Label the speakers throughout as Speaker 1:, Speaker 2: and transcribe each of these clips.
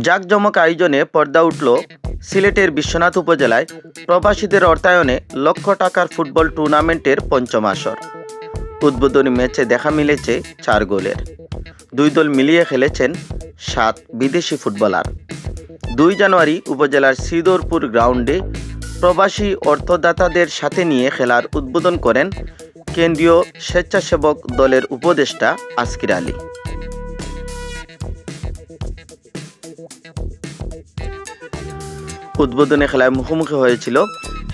Speaker 1: জাঁকজমক আয়োজনে পর্দা উঠল সিলেটের বিশ্বনাথ উপজেলায় প্রবাসীদের অর্থায়নে লক্ষ টাকার ফুটবল টুর্নামেন্টের পঞ্চম আসর। উদ্বোধনী ম্যাচে দেখা মিলেছে চার গোলের। দুই দল মিলিয়ে খেলেছেন সাত বিদেশি ফুটবলার। দুই জানুয়ারি উপজেলার শ্রীদরপুর গ্রাউন্ডে প্রবাসী অর্থদাতাদের সাথে নিয়ে খেলার উদ্বোধন করেন কেন্দ্রীয় স্বেচ্ছাসেবক দলের উপদেষ্টা আসকির আলী। উদ্বোধনী খেলায় মুখোমুখি হয়েছিল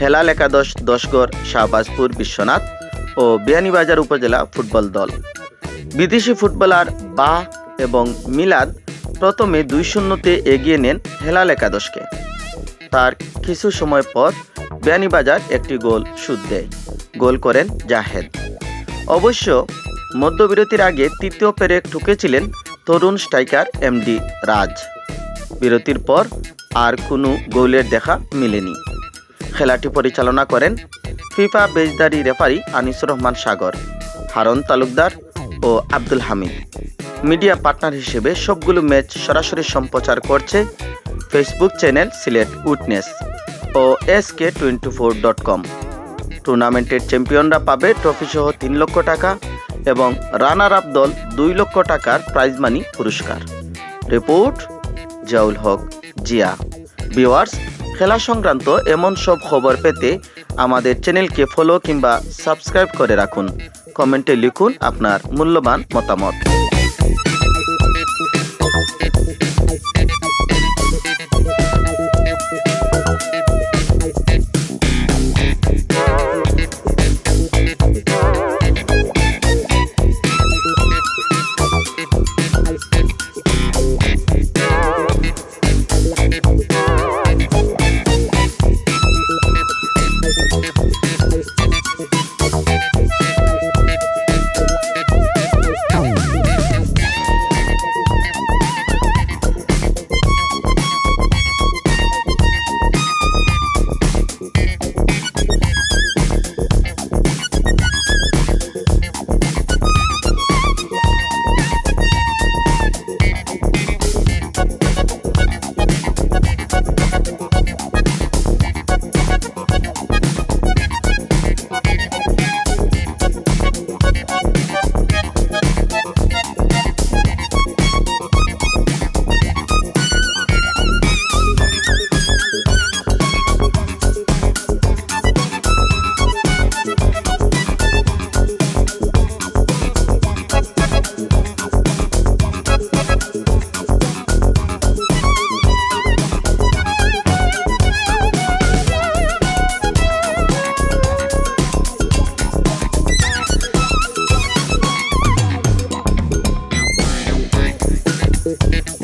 Speaker 1: হেলাল একাদশ, দশগড়, শাহবাজপুর, বিশ্বনাথ ও বিয়ানীবাজার উপজেলা ফুটবল দল। বিদেশি ফুটবলার বা এবং মিলাদ প্রথমে দুই শূন্যতে এগিয়ে নেন হেলাল একাদশকে। তার কিছু সময় পর বিয়ানীবাজার একটি গোল সুদ দেয়। গোল করেন জাহেদ। অবশ্য মধ্যবিরতির আগে তৃতীয় পেরেক ঠুকেছিলেন তরুণ স্ট্রাইকার এমডি রাজ। বিরতির পর আর কোনো গোলের দেখা মেলেনি। খেলাটি পরিচালনা করেন ফিফা বেজদারি রেফারি আনিসুর রহমান সাগর, হারন তালুকদার ও আব্দুল হামিদ। মিডিয়া পার্টনার হিসেবে সবগুলো ম্যাচ সরাসরি সম্প্রচার করছে ফেসবুক চ্যানেল সিলেট উইটনেস ও S K twenty four dot com. টুর্নামেন্টের চ্যাম্পিয়নরা পাবে ট্রফিসহ তিন লক্ষ টাকা এবং রানার আপ দল দুই লক্ষ টাকার প্রাইজ মানি পুরস্কার। রিপোর্ট জাউল হক, জিয়া। ভিওয়ার্স খেলা সংক্রান্ত এমন সব খবর পেতে আমাদের চ্যানেলকে ফলো কিংবা সাবস্ক্রাইব করে রাখুন। কমেন্টে লিখুন আপনার মূল্যবান মতামত। Thank you.